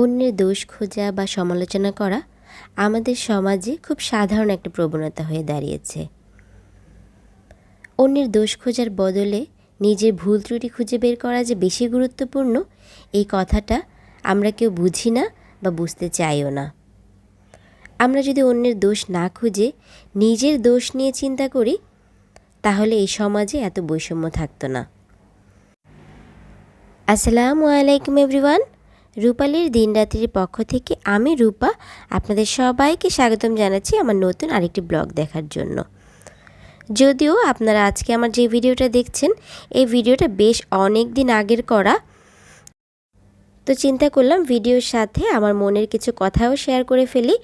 অন্যের দোষ খোঁজা বা সমালোচনা করা আমাদের সমাজে খুব সাধারণ একটা প্রবণতা হয়ে দাঁড়িয়েছে। অন্যের দোষ খোঁজার বদলে নিজের ভুল ত্রুটি খুঁজে বের করা যে বেশি গুরুত্বপূর্ণ, এই কথাটা আমরা কেউ বুঝি না বা বুঝতে চাইও না। আমরা যদি অন্যের দোষ না খুঁজে নিজের দোষ নিয়ে চিন্তা করি, তাহলে এই সমাজে এত বৈষম্য থাকতো না। আসসালামু আলাইকুম এভরিওয়ান। রূপালীর দিনরাত্রির পক্ষ থেকে আমি রূপা আপনাদের সবাইকে স্বাগতম জানাচ্ছি আমার নতুন আরেকটি ব্লগ দেখার জন্য। যদিও আপনারা আজকে আমার যে ভিডিওটা দেখছেন, এই ভিডিওটা বেশ অনেক দিন আগের করা। তো চিন্তা করলাম ভিডিওর সাথে আমার মনের কিছু কথাও শেয়ার করে ফেলি।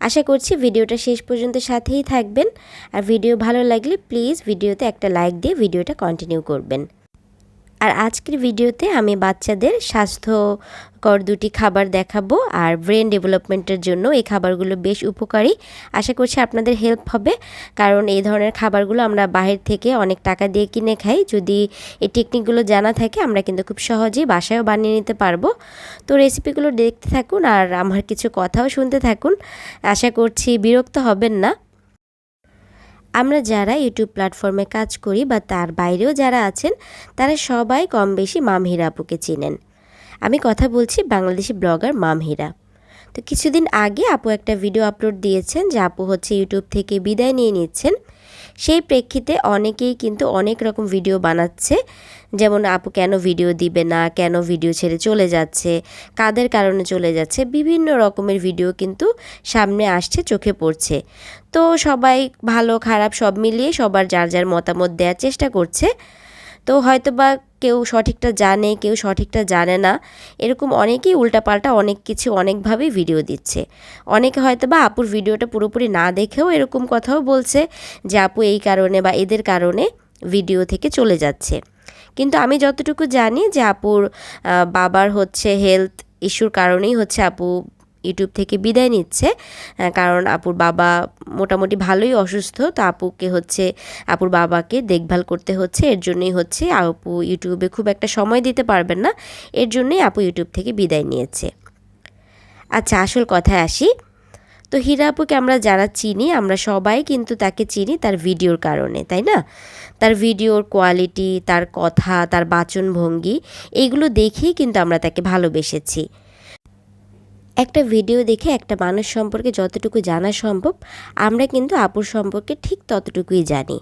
আশা করছি ভিডিওটা শেষ পর্যন্ত সাথেই থাকবেন। আর ভিডিও ভালো লাগলে প্লিজ ভিডিওতে একটা লাইক দিয়ে ভিডিওটা কন্টিনিউ করবেন। আর আজকের ভিডিওতে আমি বাচ্চাদের স্বাস্থ্যকর দুটি খাবার দেখাবো আর ব্রেন ডেভেলপমেন্টের জন্য এই খাবারগুলো বেশ উপকারী। আশা করছি আপনাদের হেল্প হবে, কারণ এই ধরনের খাবারগুলো আমরা বাহির থেকে অনেক টাকা দিয়ে কিনে খাই। যদি এই টেকনিকগুলো জানা থাকে, আমরা কিন্তু খুব সহজেই বাসায়ও বানিয়ে নিতে পারব। তো রেসিপিগুলো দেখতে থাকুন আর আমার কিছু কথাও শুনতে থাকুন। আশা করছি বিরক্ত হবেন না। আমরা যারা ইউটিউব প্ল্যাটফর্মে কাজ করি বা তার বাইরেও যারা আছেন, তারা সবাই কম বেশি মামহিরা আপুকে চিনেন। আমি কথা বলছি বাংলাদেশি ব্লগার মামহিরা। তো কিছুদিন আগে আপু একটা ভিডিও আপলোড দিয়েছেন যে আপু হচ্ছে ইউটিউব থেকে বিদায় নিয়ে নিচ্ছেন। সেই প্রেক্ষিতে অনেকেই কিন্তু অনেক রকম ভিডিও বানাচ্ছে। যেমন, আপু কেন ভিডিও দিবে না? কেন ভিডিও ছেড়ে চলে যাচ্ছে? কাদের কারণে চলে যাচ্ছে? বিভিন্ন রকমের ভিডিও কিন্তু সামনে আসছে, চোখে পড়ছে। তো সবাই ভালো, খারাপ সব মিলিয়ে সবার যার যার মতামত দেওয়ার চেষ্টা করছে। তো হয়তো বা কেউ সঠিকটা জানে, কেউ সঠিকটা জানে না। এরকম অনেকেই উল্টাপাল্টা অনেক কিছু অনেকভাবেই ভিডিও দিচ্ছে। অনেকে হয়তো বা আপুর ভিডিওটা পুরোপুরি না দেখেও এরকম কথাও বলছে যে, আপু, এই কারণে বা এদের কারণে ভিডিও থেকে চলে যাচ্ছে। কিন্তু আমি যতটুকু জানি যে, আপুর বাবার হচ্ছে হেলথ ইস্যুর কারণেই হচ্ছে আপু ইউটিউব থেকে বিদায় নিচ্ছে। কারণ আপুর বাবা মোটামুটি ভালোই অসুস্থ, তো আপুকে হচ্ছে, আপুর বাবাকে দেখভাল করতে হচ্ছে। এর জন্যই হচ্ছে আপু ইউটিউবে খুব একটা সময় দিতে পারবেন না। এর জন্যই আপু ইউটিউব থেকে বিদায় নিয়েছে। আচ্ছা আসল কথায় আসি। তো হীরা আপুকে আমরা যারা চিনি, আমরা সবাই কিন্তু তাকে চিনি তার ভিডিওর কারণে, তাই না? তার ভিডিওর কোয়ালিটি, তার কথা, তার বাচনভঙ্গি এইগুলো দেখেই কিন্তু আমরা তাকে ভালোবেসেছি। একটা ভিডিও দেখে একটা মানুষ সম্পর্কে যতটুকু জানা সম্ভব, আমরা কিন্তু আপুর সম্পর্কে ঠিক ততটুকুই জানি।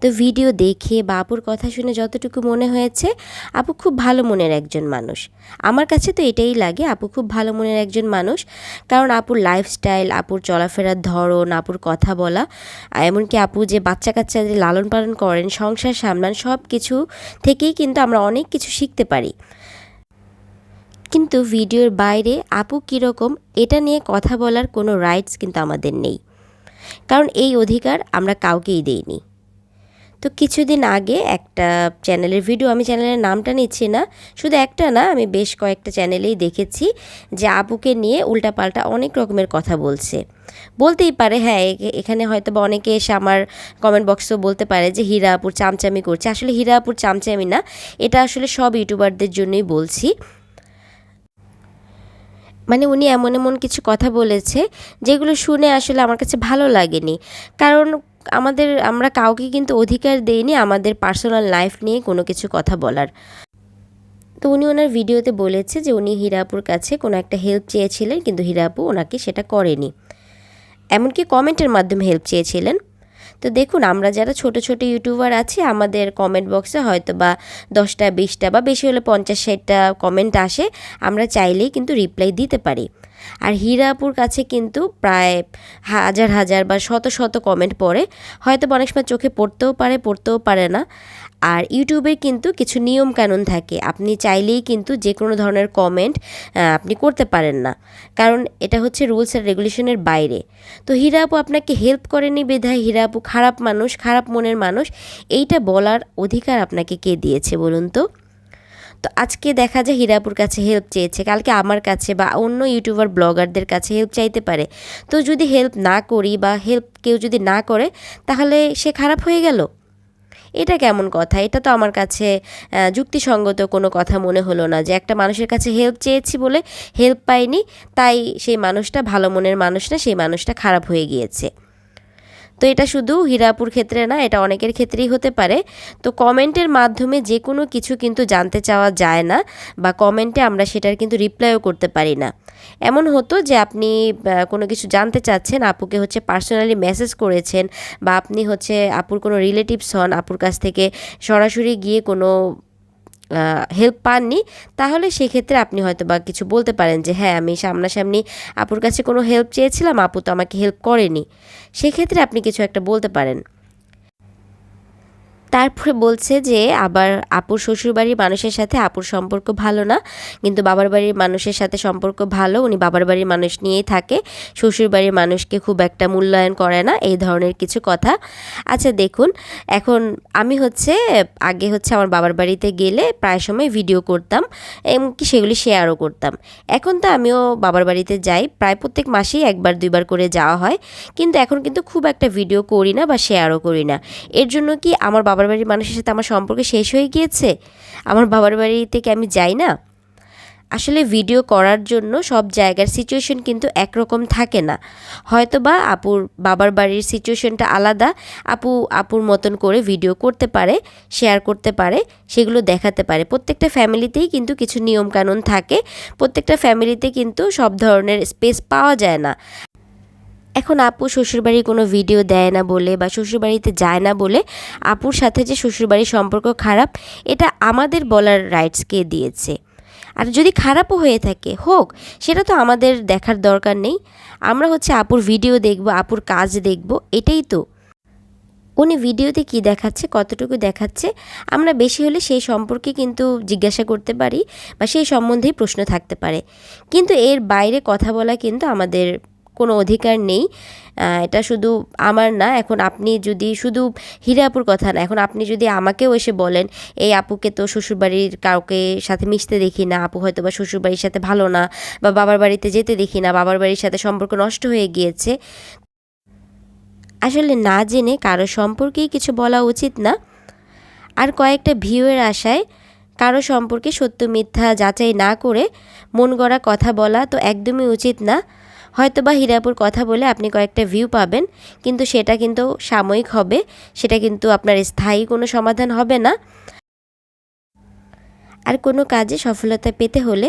তো ভিডিও দেখে বা আপুর কথা শুনে যতটুকু মনে হয়েছে, আপু খুব ভালো মনের একজন মানুষ। আমার কাছে তো এটাই লাগে, আপু খুব ভালো মনের একজন মানুষ। কারণ আপুর লাইফস্টাইল আপুর চলাফেরার ধরন, আপুর কথা বলা, এমনকি আপু যে বাচ্চা কাচ্চাদের লালন পালন করেন, সংসার সামলান সব কিছু থেকেই কিন্তু আমরা অনেক কিছু শিখতে পারি। কিন্তু ভিডিওর বাইরে আপু কীরকম, এটা নিয়ে কথা বলার কোনো রাইটস কিন্তু আমাদের নেই। কারণ এই অধিকার আমরা কাউকেই দেইনি। তো কিছুদিন আগে একটা চ্যানেলের ভিডিও আমি চ্যানেলের নামটা নিচ্ছি না, শুধু একটা না, আমি বেশ কয়েকটা চ্যানেলেই দেখেছি যে আপুকে নিয়ে উল্টাপাল্টা অনেক রকমের কথা বলছে। বলতেই পারে হ্যাঁ এখানে হয়তো বা অনেকে এসে আমার কমেন্ট বক্সেও বলতে পারে যে হীরা আপুর চামচামি করছে। আসলে হীরা আপুর চামচামি না, এটা আসলে সব ইউটিউবারদের জন্যই বলছি। মানে উনি এমন এমন কিছু কথা বলেছে, যেগুলো শুনে আসলে আমার কাছে ভালো লাগেনি। কারণ আমাদের, আমরা কাউকে কিন্তু অধিকার দেইনি আমাদের পার্সোনাল লাইফ নিয়ে কোনো কিছু কথা বলার। তো উনি ওনার ভিডিওতে বলেছে যে উনি হীরাপুর কাছে কোনো একটা হেল্প চেয়েছিলেন, কিন্তু হীরাপু ওনাকে সেটা করেনি। এমনকি কমেন্টের মাধ্যমে হেল্প চেয়েছিলেন। তো দেখুন, আমরা যারা ছোট ছোট ইউটিউবার আছি, আমাদের কমেন্ট বক্সে হয়তো বা দশটা, বিশটা বা বেশি হলে পঞ্চাশ, ষাটটা কমেন্ট আসে, আমরা চাইলেই কিন্তু রিপ্লাই দিতে পারি। আর হীরাপুর কাছে কিন্তু প্রায় হাজার হাজার বা শত শত কমেন্ট পড়ে। হয়তো অনেক সময় চোখে পড়তেও পারে পড়তেও পারে না। আর ইউটিউবের কিন্তু কিছু নিয়ম কানুন থাকে। আপনি চাইলেই কিন্তু যে কোনো ধরনের কমেন্ট আপনি করতে পারেন না। কারণ এটা হচ্ছে রুলস অ্যান্ড রেগুলেশনের বাইরে। তো হীরা আপু আপনাকে হেল্প করেনি বেধায়? হীরা আপু খারাপ মানুষ, খারাপ মনের মানুষ। এইটা বলার অধিকার আপনাকে কে দিয়েছে বলুন তো? তো আজকে দেখা যায় হীরাপুর কাছে হেল্প চেয়েছে। কালকে আমার কাছে বা অন্য ইউটিউবার ব্লগারদের কাছে হেল্প চাইতে পারে। তো যদি হেল্প না করি বা হেল্প কেউ যদি না করে, তাহলে সে খারাপ হয়ে গেল? এটা কেমন কথা? এটা তো আমার কাছে যুক্তিসঙ্গত কোনো কথা মনে হলো না যে একটা মানুষের কাছে হেল্প চেয়েছি বলে হেল্প পাইনি, তাই সেই মানুষটা ভালো মনের মানুষ না, সেই মানুষটা খারাপ হয়ে গিয়েছে। তো এটা শুধু হীরাপুর ক্ষেত্রে না, এটা অনেকের ক্ষেত্রেই হতে পারে। তো কমেন্টের মাধ্যমে যে কোনো কিছু কিন্তু জানতে চাওয়া যায় না বা কমেন্টে আমরা সেটার কিন্তু রিপ্লাইও করতে পারি না। এমন হতো যে আপনি কোনো কিছু জানতে চাচ্ছেন, আপুকে হচ্ছে পার্সোনালি মেসেজ করেছেন বা আপনি হচ্ছে আপুর কোনো রিলেটিভস হন, আপুর কাছ থেকে সরাসরি গিয়ে কোনো হেল্প পাননি, তাহলে সেক্ষেত্রে আপনি হয়তো বা কিছু বলতে পারেন যে হ্যাঁ আমি সামনাসামনি আপুর কাছে কোনো হেল্প চেয়েছিলাম, আপু তো আমাকে হেল্প করেনি। সেক্ষেত্রে আপনি কিছু একটা বলতে পারেন। তারপরে বলছে যে, আবার আপুর শ্বশুরবাড়ির মানুষের সাথে আপুর সম্পর্ক ভালো না। কিন্তু বাবার বাড়ির মানুষের সাথে সম্পর্ক ভালো। উনি বাবার বাড়ির মানুষ নিয়েই থাকে। শ্বশুরবাড়ির মানুষকে খুব একটা মূল্যায়ন করে না। এই ধরনের কিছু কথা। আচ্ছা দেখুন, এখন আমি হচ্ছে, আগে হচ্ছে আমার বাবার বাড়িতে গেলে প্রায় সময় ভিডিও করতাম, এমনকি সেগুলি শেয়ারও করতাম। এখন তো আমিও বাবার বাড়িতে যাই। প্রায় প্রত্যেক মাসেই একবার, দুইবার করে যাওয়া হয়। কিন্তু এখন কিন্তু খুব একটা ভিডিও করি না বা শেয়ারও করি না। এর জন্য কি আমার বাবার বাড়ির মানুষের সাথে আমার সম্পর্ক শেষ হয়ে গিয়েছে? আমার বাবার বাড়িতে কি আমি যাই না? আসলে ভিডিও করার জন্য সব জায়গার সিচুয়েশন কিন্তু একরকম থাকে না। হয়তো বা আপুর বাবার বাড়ির সিচুয়েশনটা আলাদা, আপু, আপুর মতন করে ভিডিও করতে পারে শেয়ার করতে পারে, সেগুলো দেখাতে পারে। প্রত্যেকটা ফ্যামিলিতেই কিন্তু কিছু নিয়মকানুন থাকে। প্রত্যেকটা ফ্যামিলিতে কিন্তু সব ধরনের স্পেস পাওয়া যায় না। এখন আপু শ্বশুরবাড়ি কোনো ভিডিও দেয় না বলে বা শ্বশুরবাড়িতে যায় না বলে আপুর সাথে যে শ্বশুরবাড়ির সম্পর্ক খারাপ, এটা আমাদের বলার রাইটস কে দিয়েছে? আর যদি খারাপও হয়ে থাকে, হোক, সেটা তো আমাদের দেখার দরকার নেই। আমরা হচ্ছে আপুর ভিডিও দেখব, আপুর কাজ দেখব, এটাই তো। উনি ভিডিওতে কি দেখাচ্ছে, কতটুকু দেখাচ্ছে, আমরা বেশি হলে সেই সম্পর্কে কিন্তু জিজ্ঞাসা করতে পারি বা সেই সম্বন্ধেই প্রশ্ন থাকতে পারে। কিন্তু এর বাইরে কথা বলা কিন্তু আমাদের কোনো অধিকার নেই। এটা শুধু আমার না, এখন আপনি যদি শুধু হিরে আপুর কথা না, এখন আপনি যদি আমাকেও এসে বলেন, এই আপুকে তো শ্বশুরবাড়ির কাউকে সাথে মিশতে দেখি না, আপু হয়তো বা শ্বশুরবাড়ির সাথে ভালো না বা বাবার বাড়িতে যেতে দেখি না, বাবার বাড়ির সাথে সম্পর্ক নষ্ট হয়ে গিয়েছে। আসলে না জেনে কারও সম্পর্কেই কিছু বলা উচিত না। আর কয়েকটা ভিউয়ের আশায় কারও সম্পর্কে সত্য মিথ্যা যাচাই না করে মন গড়া কথা বলা তো একদমই উচিত না। হয়তো বা হীরাপুর কথা বলে আপনি কয়েকটা ভিউ পাবেন, কিন্তু সেটা কিন্তু সাময়িক হবে, সেটা কিন্তু আপনার স্থায়ী কোনো সমাধান হবে না। আর কোনো কাজে সফলতা পেতে হলে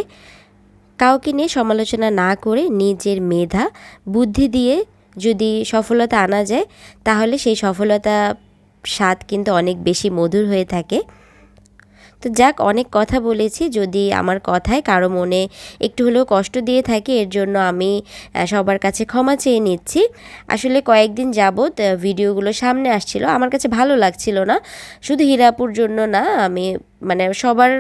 কাউকে নিয়ে সমালোচনা না করে নিজের মেধা, বুদ্ধি দিয়ে যদি সফলতা আনা যায়, তাহলে সেই সফলতা স্বাদ কিন্তু অনেক বেশি মধুর হয়ে থাকে। তো যাক, অনেক কথা বলেছি। যদি আমার কথায় কারও মনে একটু হলেও কষ্ট দিয়ে থাকে, এর জন্য আমি সবার কাছে ক্ষমা চেয়ে নিচ্ছি। আসলে কয়েকদিন যাবৎ ভিডিওগুলো সামনে আসছিল। আমার কাছে ভালো লাগছিল না। শুধু হীরাপুর জন্য না, আমি মানে সবার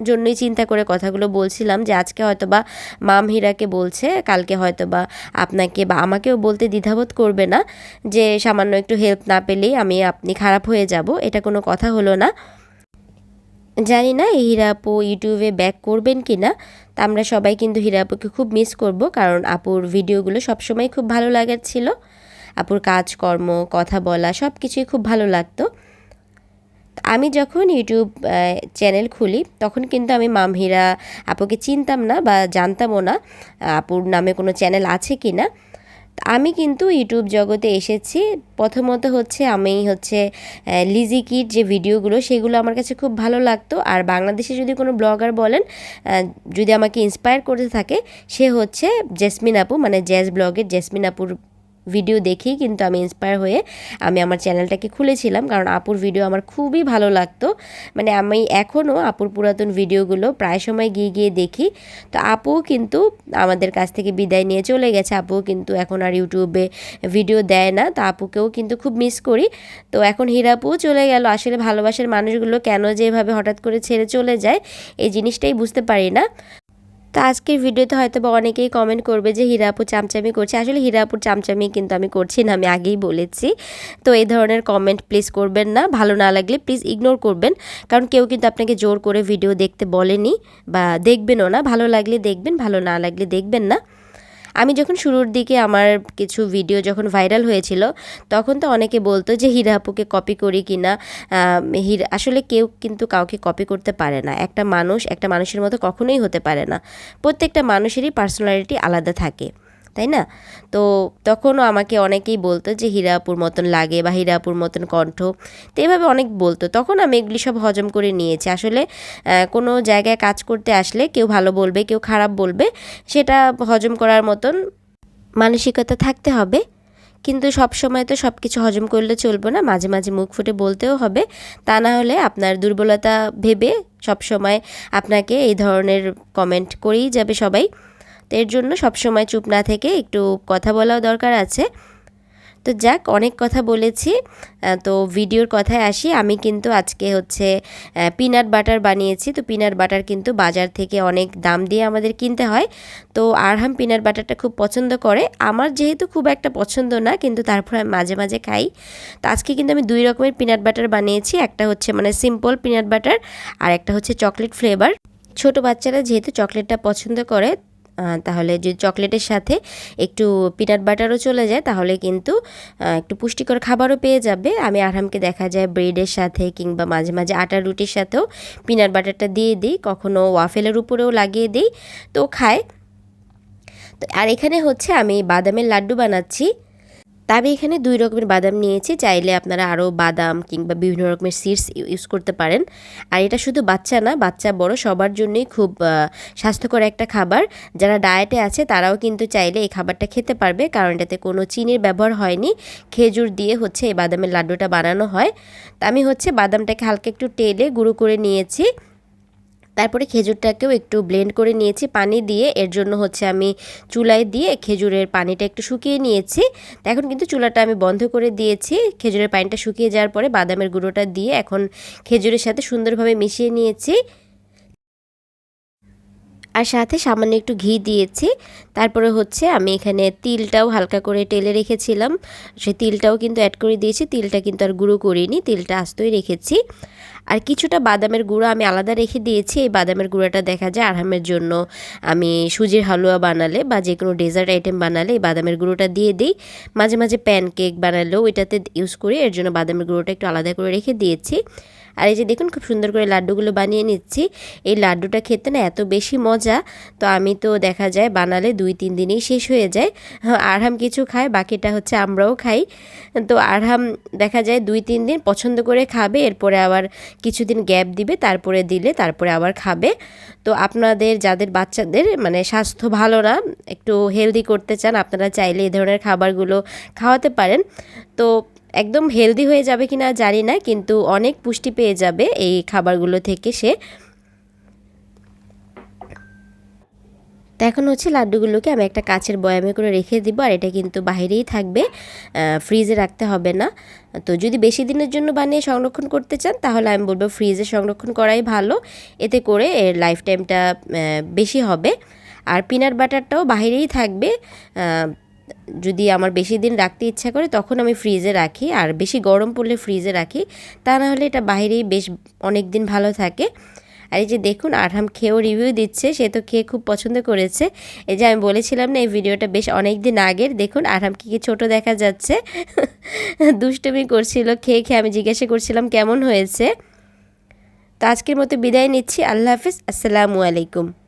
জন্যই চিন্তা করে কথাগুলো বলছিলাম যে, আজকে হয়তো বা মাম হীরাকে বলছে, কালকে হয়তো বা আপনাকে বা আমাকেও বলতে দ্বিধাবোধ করবে না। যে সামান্য একটু হেল্প না পেলেই আমি আপনি খারাপ হয়ে যাব, এটা কোনো কথা হলো না। জানি না এই হীরা আপু ইউটিউবে ব্যাক করবেন কি না তা আমরা সবাই কিন্তু হীরা আপুকে খুব মিস করব, কারণ আপুর ভিডিওগুলো সবসময় খুব ভালো লাগার ছিল। আপুর কাজকর্ম, কথা বলা সব কিছুই খুব ভালো লাগতো। আমি যখন ইউটিউব চ্যানেল খুলি, তখন কিন্তু আমি মামহিরা আপুকে চিনতাম না বা জানতামও না আপুর নামে কোনো চ্যানেল আছে কি না আমি কিন্তু ইউটিউব জগতে এসেছি। প্রথমত হচ্ছে আমি হচ্ছে লিজি কিট যে ভিডিওগুলো, সেগুলো আমার কাছে খুব ভালো লাগতো। আর বাংলাদেশে যদি কোনো ব্লগার বলেন যদি আমাকে ইন্সপায়ার করতে থাকে, সে হচ্ছে জেসমিন আপু মানে জ্যাজ ব্লগের জেসমিন আপুর ভিডিও দেখেই কিন্তু আমি ইন্সপায়ার হয়ে আমি আমার চ্যানেলটাকে খুলেছিলাম। কারণ আপুর ভিডিও আমার খুবই ভালো লাগতো। মানে আমি এখনও আপুর পুরাতন ভিডিওগুলো প্রায় সময় গিয়ে গিয়ে দেখি। তো আপুও কিন্তু আমাদের কাছ থেকে বিদায় নিয়ে চলে গেছে। আপুও কিন্তু এখন আর ইউটিউবে ভিডিও দেয় না। তো আপুকেও কিন্তু খুব মিস করি। তো এখন হীরাপুও চলে গেল। আসলে ভালোবাসার মানুষগুলো কেন যে এভাবে হঠাৎ করে ছেড়ে চলে যায়, এই জিনিসটাই বুঝতে পারি না। তো আজকের ভিডিওতে হয়তো বা অনেকেই কমেন্ট করবে যে হীরাপুর চামচামি করছে। আসলে হীরাপুর চামচামি কিন্তু আমি করছি না, আমি আগেই বলেছি। তো এই ধরনের কমেন্ট প্লিজ করবেন না, ভালো না লাগলে প্লিজ ইগনোর করবেন। কারণ কেউ কিন্তু আপনাকে জোর করে ভিডিও দেখতে বলেনি বা দেখবেনও না, ভালো লাগলে দেখবেন, ভালো না লাগলে দেখবেন না। আমি যখন শুরুর দিকে আমার কিছু ভিডিও যখন ভাইরাল হয়েছিল, তখন তো অনেকে বলতো যে হিরাপুকে কপি করি কি না? আসলে কেউ কিন্তু কাউকে কপি করতে পারে না। একটা মানুষ, একটা মানুষের মতো কখনোই হতে পারে না। প্রত্যেকটা মানুষেরই পার্সোনালিটি আলাদা থাকে। তাই না? তো তখনও আমাকে অনেকেই বলতো যে হীরাপুর মতন লাগে বা হীরাপুর মতন কণ্ঠ। তো এভাবে অনেক বলতো। তখন আমি এগুলি সব হজম করে নিয়েছি। আসলে কোনো জায়গায় কাজ করতে আসলে কেউ ভালো বলবে, কেউ খারাপ বলবে, সেটা হজম করার মতন মানসিকতা থাকতে হবে। কিন্তু সব সময় তো সব কিছু হজম করলে চলবে না। মাঝে মাঝে মুখ ফুটে বলতেও হবে। তা না হলে আপনার দুর্বলতা ভেবে সব সময় আপনাকে এই ধরনের কমেন্ট করেই যাবে সবাই। তো এর জন্য সবসময় চুপ না থেকে একটু কথা বলাও দরকার আছে। তো যাক, অনেক কথা বলেছি। তো ভিডিওর কথায় আসি। আমি কিন্তু আজকে হচ্ছে পিনাট বাটার বানিয়েছি। তো পিনাট বাটার কিন্তু বাজার থেকে অনেক দাম দিয়ে আমাদের কিনতে হয়। তো আরহাম পিনাট বাটারটা খুব পছন্দ করে। আমার যেহেতু খুব একটা পছন্দ না, কিন্তু তারপর আমি মাঝে মাঝে খাই। তো আজকে কিন্তু আমি দুই রকমের পিনাট বাটার বানিয়েছি। একটা হচ্ছে মানে সিম্পল পিনাট বাটার আর একটা হচ্ছে চকলেট ফ্লেভার ছোট বাচ্চারা যেহেতু চকলেটটা পছন্দ করে তাহলে যদি চকলেটের সাথে একটু পিনাট বাটারও চলে যায়, তাহলে কিন্তু একটু পুষ্টিকর খাবারও পেয়ে যাবে। আমি আরামকে দেখা যায় ব্রেডের সাথে কিংবা মাঝে মাঝে আটার রুটির সাথেও পিনাট বাটারটা দিয়ে দিই কখনও ওয়াফেলের উপরেও লাগিয়ে দিই, তো খায়। আর এখানে হচ্ছে আমি বাদামের লাড্ডু বানাচ্ছি। তবে এখানে দুই রকমের বাদাম নিয়েছি। চাইলে আপনারা আরও বাদাম কিংবা বিভিন্ন রকমের সিডস ইউজ করতে পারেন। আর এটা শুধু বাচ্চা না, বাচ্চা বড়, সবার জন্যই খুব স্বাস্থ্যকর একটা খাবার। যারা ডায়েটে আছে, তারাও কিন্তু চাইলে এই খাবারটা খেতে পারবে, কারণ এটাতে কোনো চিনির ব্যবহার হয়নি। খেজুর দিয়ে হচ্ছে এই বাদামের লাড্ডুটা বানানো হয়। তা আমি হচ্ছে বাদামটাকে হালকা একটু টেলে গুঁড়ো করে নিয়েছি। তারপরে খেজুরটাকেও একটু ব্লেন্ড করে নিয়েছি, পানি দিয়ে। এর জন্য হচ্ছে আমি চুলায় দিয়ে খেজুরের পানিটা একটু শুকিয়ে নিয়েছি। এখন কিন্তু চুলাটা আমি বন্ধ করে দিয়েছি। খেজুরের পানিটা শুকিয়ে যাওয়ার পরে বাদামের গুঁড়োটা দিয়ে এখন খেজুরের সাথে সুন্দরভাবে মিশিয়ে নিয়েছি। আর সাথে সামান্য একটু ঘি দিয়েছি। তারপরে হচ্ছে আমি এখানে তিলটাও হালকা করে টেলে রেখেছিলাম। সে তিলটাও কিন্তু অ্যাড করে দিয়েছি, তিলটা কিন্তু আর গুঁড়ো করিনি, তিলটা আস্তই রেখেছি। আর কিছুটা বাদামের গুঁড়ো আমি আলাদা রেখে দিয়েছি, এই বাদামের গুঁড়োটা দেখা যায় আরামের জন্য। আমি সুজির হালুয়া বানালে বা যে কোনো ডেজার্ট আইটেম বানালে এই বাদামের গুঁড়োটা দিয়ে দিই। মাঝে মাঝে প্যানকেক বানালেও এটাতে ইউজ করি, এর জন্য বাদামের গুঁড়োটা একটু আলাদা করে রেখে দিয়েছি। আর এই যে দেখুন, খুব সুন্দর করে লাড্ডুগুলো বানিয়ে নিচ্ছি। এই লাড্ডুটা খেতে না এত বেশি মজা, তো আমি তো দেখা যায় বানালে দুই তিন দিনেই শেষ হয়ে যায়। আরহাম কিছু খায়, বাকিটা হচ্ছে আমরাও খাই। তো আরহাম দেখা যায় দুই তিন দিন পছন্দ করে খাবে, এরপরে আবার কিছুদিন গ্যাপ দিবে, তারপরে দিলে তারপরে আবার খাবে। তো আপনাদের, যাদের বাচ্চাদের মানে স্বাস্থ্য ভালো না, একটু হেলদি করতে চান, আপনারা চাইলে এই ধরনের খাবারগুলো খাওয়াতে পারেন। তো একদম হেলদি হয়ে যাবে কি না জানি না, কিন্তু অনেক পুষ্টি পেয়ে যাবে এই খাবারগুলো থেকে সে। তো এখন হচ্ছে লাড্ডুগুলোকে আমি একটা কাছের বয়ামে করে রেখে দিব, আর এটা কিন্তু বাইরেই থাকবে ফ্রিজে রাখতে হবে না। তো যদি বেশি দিনের জন্য বানিয়ে সংরক্ষণ করতে চান, তাহলে আমি বলব ফ্রিজে সংরক্ষণ করাই ভালো। এতে করে এর লাইফ টাইমটা বেশি হবে। আর পিনাট বাটারটাও বাইরেই থাকবে যদি আমার বেশি দিন রাখতে ইচ্ছা করে, তখন আমি ফ্রিজে রাখি। আর বেশি গরম পড়লে ফ্রিজে রাখি। তা না হলে এটা বাইরেই বেশ অনেক দিন ভালো থাকে। আর এই যে দেখুন, আরহাম খেয়েও রিভিউ দিচ্ছে। সে তো খেয়ে খুব পছন্দ করেছে। এই যে আমি বলেছিলাম না, এই ভিডিওটা বেশ অনেক দিন আগের। দেখুন, আরহাম কি কি ছোটো দেখা যাচ্ছে। দুষ্টমি করছিল, খেয়ে খেয়ে আমি জিজ্ঞাসা করছিলাম, কেমন হয়েছে? তো আজকের মতো বিদায় নিচ্ছি। আল্লাহ হাফিজ। আসসালামু আলাইকুম।